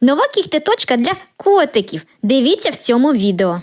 Нова кіхтеточка для котиків. Дивіться в цьому відео.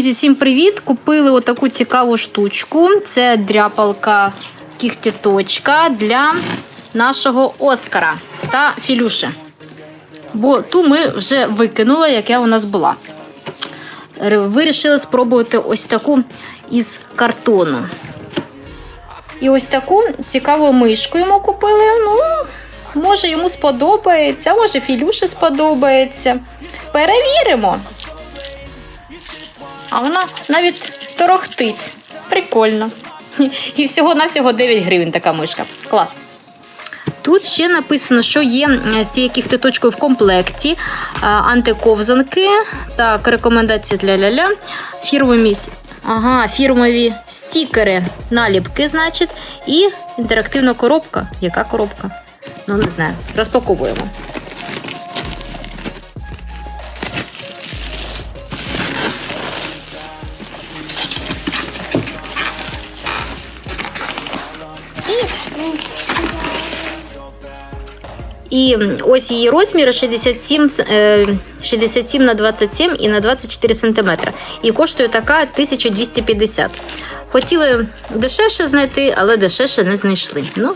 Друзі, всім привіт! Купили отаку цікаву штучку. Це дряпалка кіхтіточка для нашого Оскара та Філюши. Бо ту ми вже викинули, яка у нас була. Вирішили спробувати ось таку із картону. І ось таку цікаву мишку йому купили. Ну, може йому сподобається, може Філюші сподобається. Перевіримо. А вона навіть торохтить. Прикольно. І всього-навсього 9 гривень така мишка. Клас. Тут ще написано, що є з цією кіхтеточкою в комплекті е, антиковзанки. Так, рекомендації для ля-ля. Фірмові, ага, фірмові стікери, наліпки, значить, і інтерактивна коробка. Яка коробка? Ну, не знаю. Розпаковуємо. І ось її розмір 67, е, 67 на 27 і на 24 см. І коштує така 1250. Хотіли дешевше знайти, але дешевше не знайшли. Ну,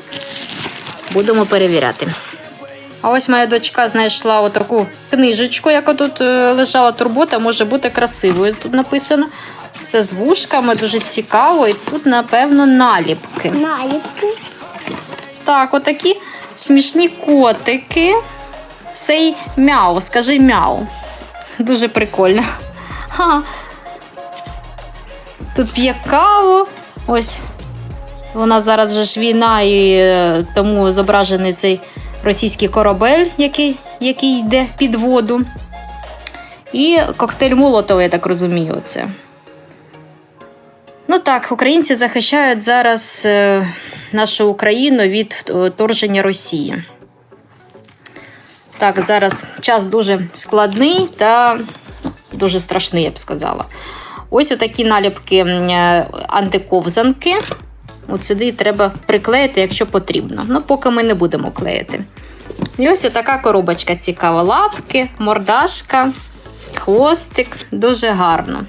будемо перевіряти. А ось моя дочка знайшла отаку книжечку, яка тут е, лежала турбота, може бути красивою. Тут написано. Це з вушками, дуже цікаво. І тут, напевно, наліпки. Наліпки. Так, отакі смішні котики. Сей мяу, скажи мяу. Дуже прикольно. Ха. Тут п'є каву. Ось вона зараз же ж війна, і е, тому зображений цей російський корабель, який, який йде під воду. І коктейль Молотова, я так розумію, це. Ну так, українці захищають зараз е, нашу Україну від вторження Росії. Так, зараз час дуже складний та дуже страшний, я б сказала. Ось отакі наліпки е, антиковзанки. От сюди треба приклеїти, якщо потрібно. Ну, поки ми не будемо клеїти. І ось така коробочка цікава. Лапки, мордашка, хвостик. Дуже гарно.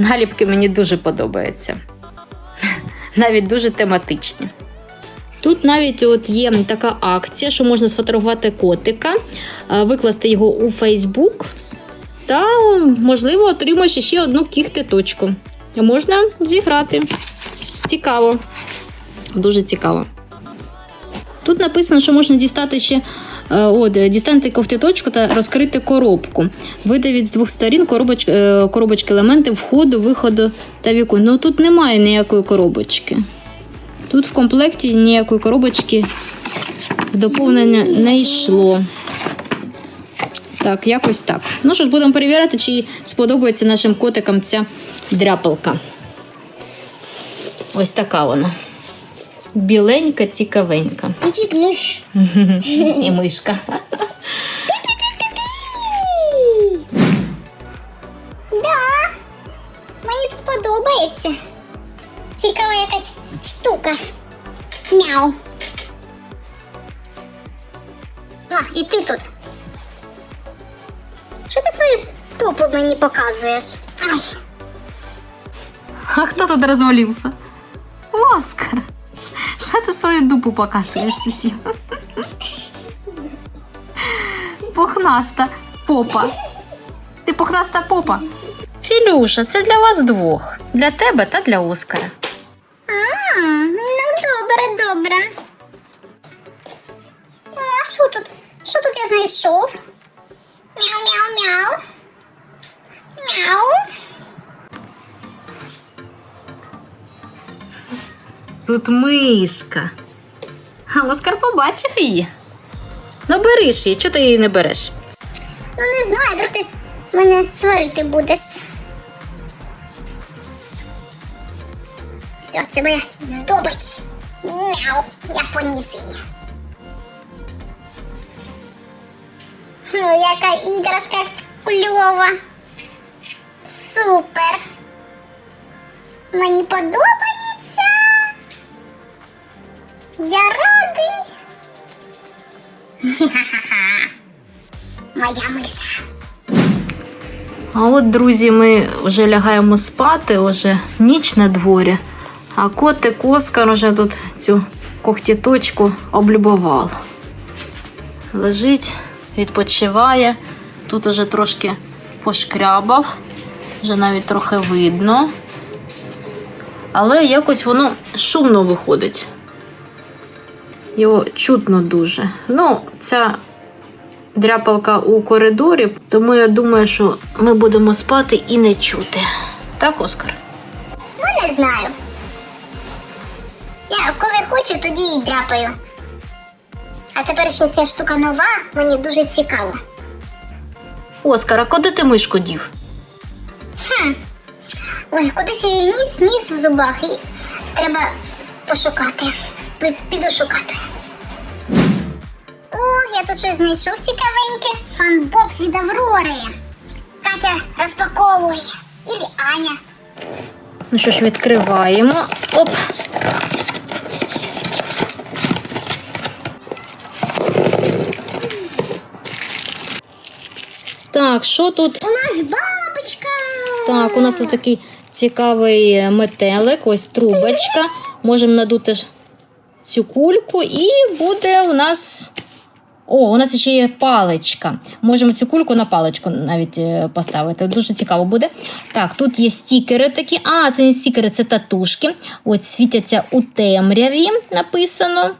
Наліпки мені дуже подобаються. Навіть дуже тематичні. Тут навіть от є така акція, що можна сфотографувати котика, е, викласти його у Фейсбук та, можливо, отримаєш ще одну кіхтеточку. Можна зіграти. Цікаво. Дуже цікаво. Тут написано, що можна дістати ще от, дістаньте ковтиточку та розкрити коробку. Видавіть з двох сторін коробоч, е, коробочки елементи входу, виходу та віку. Ну тут немає ніякої коробочки. Тут в комплекті ніякої коробочки в доповнення не йшло. Так, якось так. Ну що ж, будемо перевіряти, чи сподобається нашим котикам ця дряпалка. Ось така вона. Біленька, цікавенька. Іди книж. І мишка. Да. Мені тут подобається. Цікава якась штука. Мяу. А, і ти тут. Що ти свою попу мені показуєш? Ай, А хто тут розвалився? Свою дупу показуєш, Сісі? Пухнаста попа. Ти пухнаста попа. Філюша, це для вас двох. Для тебе та для Оскара. Тут мишка. А Оскар побачив її. Ну, береш її, чого ти її не береш? Ну не знаю, вдруг ти мене сварити будеш. Все, це моя здобич. Мяу, я поніс її. Ну, яка іграшка кльова. Супер. Мені подобається. Я радий. Моя миша. А от, друзі, ми вже лягаємо спати, вже ніч на дворі. А котик Оскар вже тут цю когтіточку облюбував. Лежить, відпочиває. Тут уже трошки пошкрябав, вже навіть трохи видно. Але якось воно шумно виходить. Його чутно дуже. Ну, ця дряпалка у коридорі, тому я думаю, що ми будемо спати і не чути. Так, Оскар? Ну, не знаю. Я коли хочу, тоді і дряпаю. А тепер ще ця штука нова, мені дуже цікаво. Оскар, а куди ти мишку дів? Ой, кудись я її ніс, ніс в зубах і треба пошукати. Піду шукати. О, я тут щось знайшов цікавеньке. Фанбокс від Аврори. Катя розпаковує. Ілі Аня. Ну що ж, відкриваємо. Оп. Так, що тут? У нас бабочка. Так, у нас тут такий цікавий метелик, ось трубочка. Можемо надути цю кульку, і буде у нас. О, у нас ще є паличка. Можемо цю кульку на паличку навіть е, поставити. Дуже цікаво буде. Так, тут є стікери такі. А, це не стікери, це татушки. Ось світяться у темряві, написано.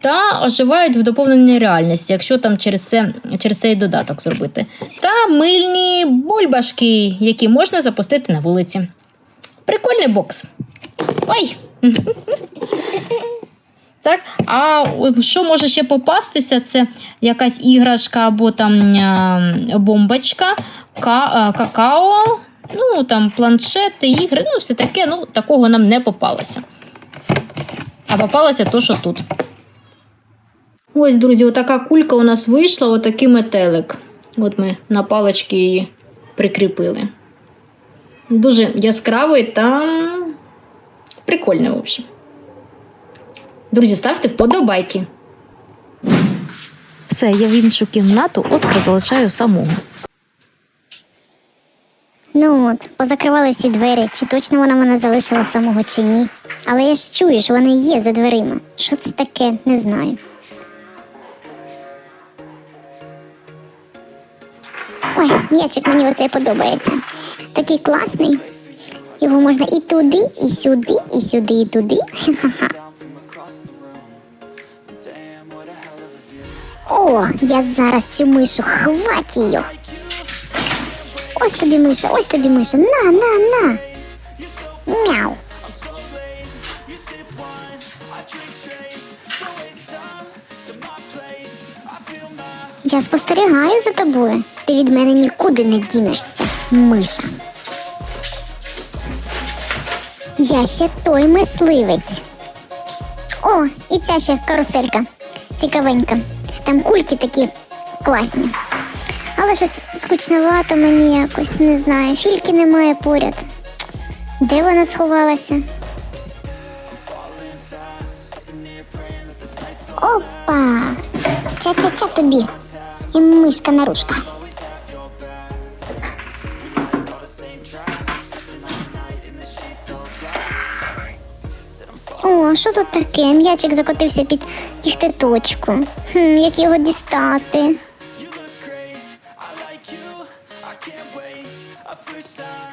Та оживають в доповненій реальності, якщо там через, це, через цей додаток зробити. Та мильні бульбашки, які можна запустити на вулиці. Прикольний бокс. Ой! Так, а що може ще попастися? Це якась іграшка або там бомбочка, какао, ну там планшети, ігри, ну все таке, ну такого нам не попалося. А попалося то, що тут. Ось, друзі, отака кулька у нас вийшла, отакий метелик. От ми на палички її прикріпили. Дуже яскравий та прикольний, в общем. Друзі, ставте вподобайки. Все, я в іншу кімнату Оскар залишаю самого. Ну от, позакривали всі двері, чи точно вона мене залишила самого чи ні. Але я ж чую, що вони є за дверима. Що це таке, не знаю. Ой, м'ячик мені оцей подобається. Такий класний. Його можна і туди, і сюди, і сюди, і туди. Ха-ха. Я зараз цю мишу хватію. Ось тобі миша, ось тобі миша. На, на, на. Мяу. Я спостерігаю за тобою. Ти від мене нікуди не дінешся, миша. Я ще той мисливець. О, і ця ще каруселька. Цікавенька. Там кульки такі класні. Але щось скучновато мені якось, не знаю. Фільки немає поряд. Де вона сховалася? Опа! Ча-ча-ча тобі. І мишка нарушка. О, що тут таке? М'ячик закотився під кіхтеточку. Хм, як його дістати?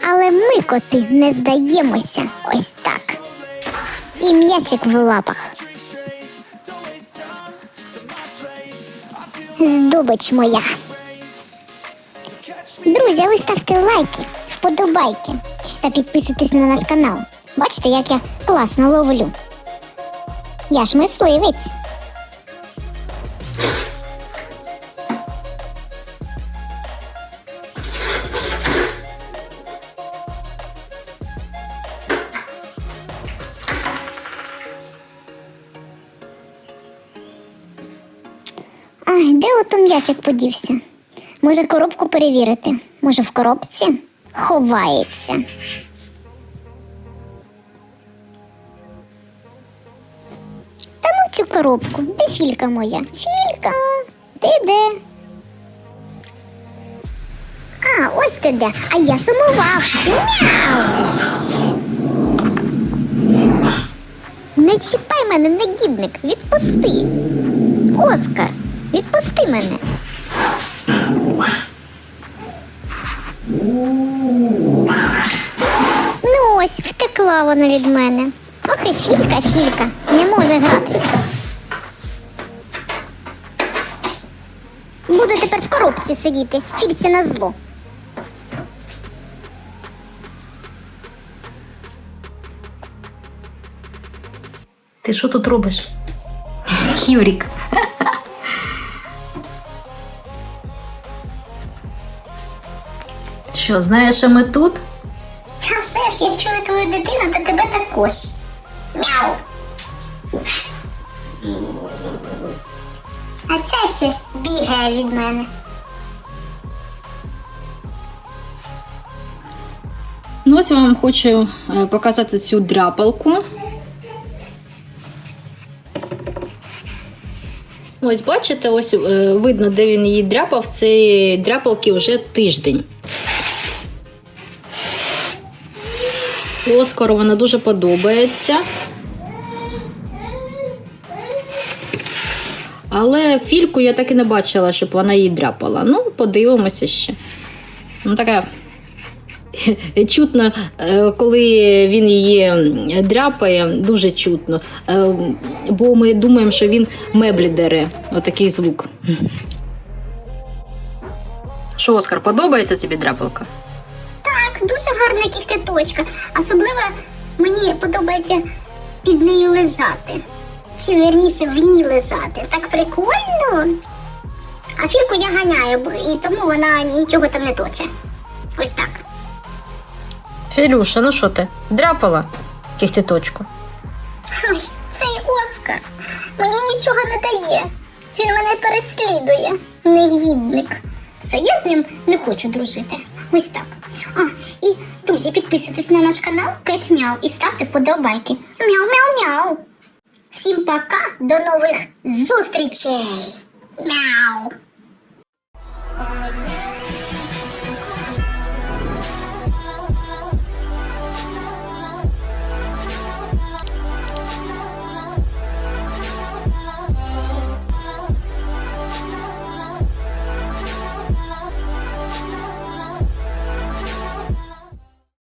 Але ми, коти, не здаємося ось так. І м'ячик в лапах. Здобич моя. Друзі, але ставте лайки, вподобайки та підписуйтесь на наш канал. Бачите, як я класно ловлю. Я ж мисливець. Ай, де ото м'ячик подівся? Може, коробку перевірити? Може, в коробці ховається. Коробку. Де філька моя? Філька, ти де? А, ось ти де. А я сумував. Мяу. Не чіпай мене, негідник. Відпусти. Оскар, відпусти мене. Ну ось, втекла вона від мене. Ох і філька, філька, не може гратися. Коробці сидіти, фільці на зло. Ти що тут робиш? Юрік. Що, знаєш, що ми тут? А все ж, я чую твою дитину та тебе також. Мяу. А ця ще бігає від мене. Ось я вам хочу е, показати цю дряпалку. Ось бачите, ось е, видно, де він її дряпав. Цієї дряпалки вже тиждень. Оскару вона дуже подобається. Але фільку я так і не бачила, щоб вона її дряпала. Ну, подивимося ще. Ну, така чутно, е, коли він її дряпає, дуже чутно. Е, Бо ми думаємо, що він меблі дере. Отакий звук. Що, Оскар, подобається тобі дряпалка? Так, дуже гарна кіхтеточка. Особливо мені подобається під нею лежати. Чи вірніше в ній лежати. Так прикольно. А фірку я ганяю, і тому вона нічого там не точе. Ось так. Філюша, ну що ти? Дряпала кіхтіточку? Ой, цей Оскар мені нічого не дає. Він мене переслідує. Негідник. Все, я з ним не хочу дружити. Ось так. А, і друзі, підписуйтесь на наш канал Кет Мяу і ставте вподобайки. Мяу-мяу-мяу. Всім пока, до нових зустрічей. Мяу.